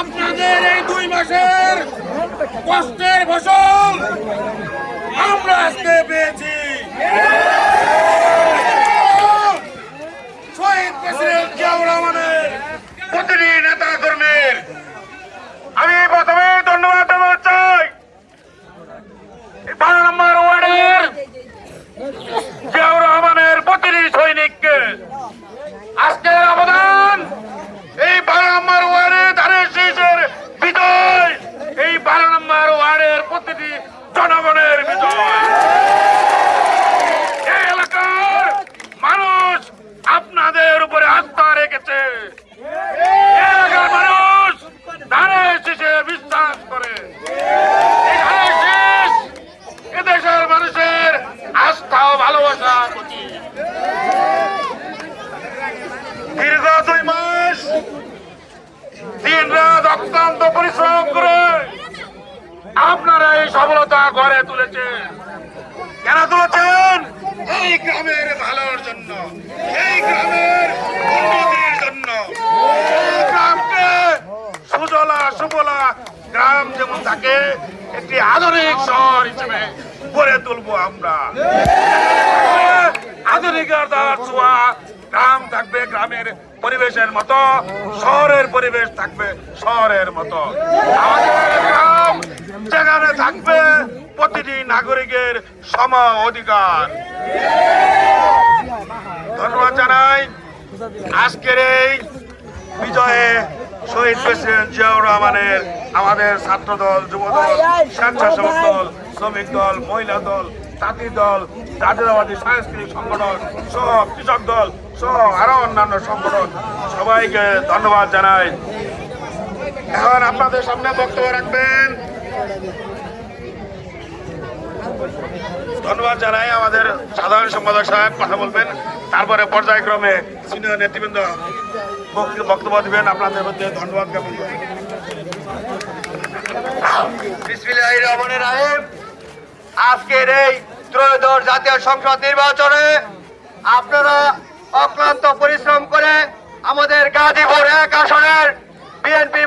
আপনাদের এই দুই মাসের কষ্টের ফসল দিন রাত অক্লান্ত পরিশ্রম করে আপনারা এই সফলতা গড়ে তুলেছেন। কেন তুলেছেন? এই গ্রামের ভালোর জন্য, এই গ্রামের উন্নতির জন্য। গ্রামকে সুজলা, সুফলা, গ্রাম যেমন থাকে একটি আধুনিক শহর হিসেবে গড়ে তুলবো আমরা। আধুনিকতার ছোঁয়া, গ্রাম থাকবে, গ্রামের পরিবেশের মতো, শহরের পরিবেশ থাকবে শহরের মতো। আমাদের যেখানে থাকবে প্রতিটি নাগরিকের সম অধিকার। ধন্যবাদ জানাই আজকের এই বিজয়ে শহীদ প্রেসিডেন্ট জিয়াউর রহমানের আমাদের ছাত্র দল যুব দল স্বেচ্ছাসেবক দল, শ্রমিক দল, মহিলা দল, জাতি দল, জাতীয়তাবাদী সাংস্কৃতিক সংগঠন সহ কৃষক দল সহ আরও অন্যান্য সংগঠন সবাইকে ধন্যবাদ জানাই। এখন আপনাদের সামনে বক্তব্য রাখবেন। ধন্যবাদ জানাই আমাদের সাধারণ সম্পাদক সাহেব, কথা বলবেন। তারপরে পর্যায়ক্রমে সিনিয়র নেতৃবৃন্দ বক্তব্য দিবেন। আপনাদের মধ্যে ধন্যবাদ জ্ঞাপন আজকের এই ত্রয়োদশ জাতীয় সংসদ নির্বাচনে আপনারা অক্লান্ত পরিশ্রম করে আমাদের গাজীপুর এক আসনের বিএনপি